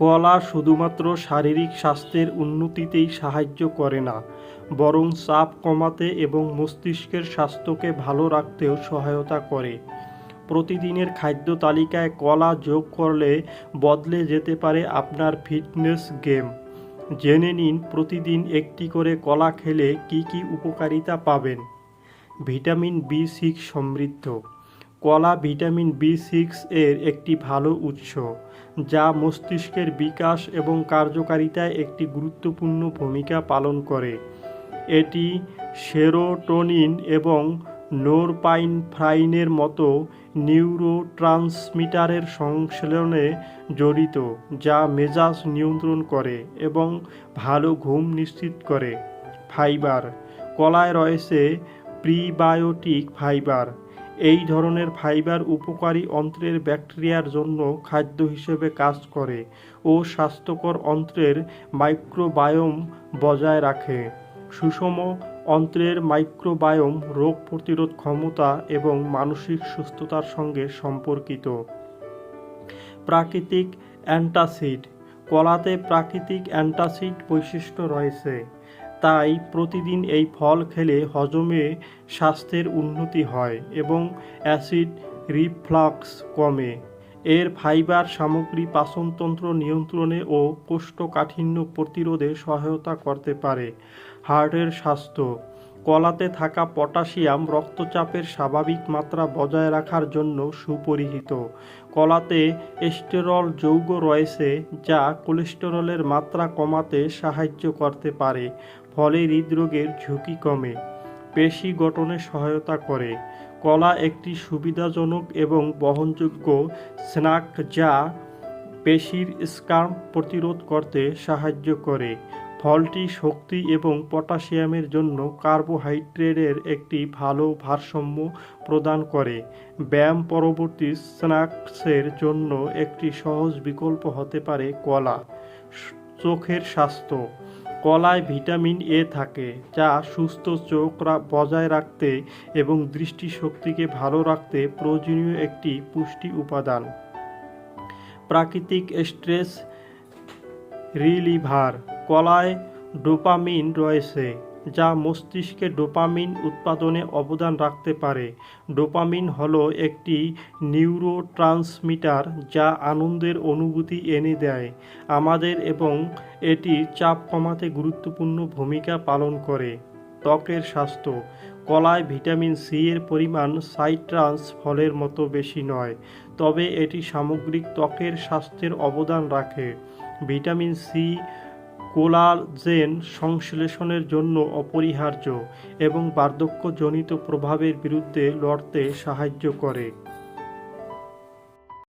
কলা শুধুমাত্র শারীরিক স্বাস্থ্যের উন্নতিতেই সাহায্য করে না, বরং চাপ কমাতে এবং মস্তিষ্কের স্বাস্থ্যকে ভালো রাখতেও সহায়তা করে। প্রতিদিনের খাদ্য তালিকায় কলা যোগ করলে বদলে যেতে পারে আপনার ফিটনেস গেম। জেনে নিন প্রতিদিন একটি করে কলা খেলে কি কি উপকারিতা পাবেন। ভিটামিন বি সিক্স সমৃদ্ধ। কলা ভিটামিন বি সিক্স এর একটি ভালো উৎস, যা মস্তিষ্কের বিকাশ এবং কার্যকারিতায় একটি গুরুত্বপূর্ণ ভূমিকা পালন করে। এটি সেরোটোনিন এবং নোরপাইনফ্রাইনের মতো নিউরোট্রান্সমিটারের সংশ্লেষণে জড়িত, যা মেজাজ নিয়ন্ত্রণ করে এবং ভালো ঘুম নিশ্চিত করে। ফাইবার, কলায় রয়েছে প্রিবায়োটিক ফাইবার এই ধরনের ফাইবার উপকারী অন্ত্রের ব্যাকটেরিয়ার জন্য খাদ্য হিসেবে কাজ করে ও স্বাস্থ্যকর অন্ত্রের মাইক্রোবায়োম বজায় রাখে। সুষম অন্ত্রের মাইক্রোবায়োম রোগ প্রতিরোধ ক্ষমতা এবং মানসিক সুস্থতার সঙ্গে সম্পর্কিত। প্রাকৃতিক অ্যান্টাসিড। কলাতে প্রাকৃতিক অ্যান্টাসিড বৈশিষ্ট্য রয়েছে। তাই প্রতিদিন এই ফল খেলে হজমে স্বাস্থ্যের উন্নতি হয় এবং অ্যাসিড রিফ্লাক্স কমে। এর ফাইবার সামগ্রী পাচনতন্ত্র নিয়ন্ত্রণে ও কোষ্ঠকাঠিন্য প্রতিরোধে সহায়তা করতে পারে হার্টের স্বাস্থ্য। কলাতে থাকা পটাশিয়াম রক্তচাপের স্বাভাবিক মাত্রা বজায় রাখার জন্য সুপরিচিত কলাতে এস্টেরল যৌগ রয়েছে যা কোলেস্টেরলের মাত্রা কমাতে সাহায্য করতে পারে, ফলে হৃদরোগের ঝুঁকি কমে, পেশি গঠনে সহায়তা করে। কলা একটি সুবিধাজনক এবং বহনযোগ্য স্ন্যাক যা পেশির স্কার্ম প্রতিরোধ করতে সাহায্য করে। ফলটি শক্তি এবং পটাশিয়ামের জন্য কার্বোহাইড্রেটের একটি ভালো ভারসাম্য প্রদান করে। ব্যায়াম পরবর্তী স্ন্যাক্সের জন্য একটি সহজ বিকল্প হতে পারে কলা। চোখের স্বাস্থ্য। কলায় ভিটামিন এ থাকে, যা সুস্থ চোখ বজায় রাখতে এবং দৃষ্টিশক্তিকে ভালো রাখতে প্রয়োজনীয় একটি পুষ্টি উপাদান। প্রাকৃতিক স্ট্রেস রিলিভার। কলায় ডোপামিন রয়েছে, যা মস্তিষ্কে ডোপামিন উৎপাদনে অবদান রাখতে পারে। ডোপামিন হলো একটি নিউরোট্রান্সমিটার যা আনন্দের অনুভূতি এনে দেয়, আমাদের এবং এটি চাপ কমাতে গুরুত্বপূর্ণ ভূমিকা পালন করে। ত্বকের স্বাস্থ্য, কলায় ভিটামিন সি এর পরিমাণ সাইট্রান্স ফলের মতো বেশি নয়, তবে এটি সামগ্রিক ত্বকের স্বাস্থ্যের অবদান রাখে। ভিটামিন সি কোলাজেন সংশ্লেষণের জন্য অপরিহার্য এবং বার্ধক্যজনিত প্রভাবের বিরুদ্ধে লড়তে সাহায্য করে।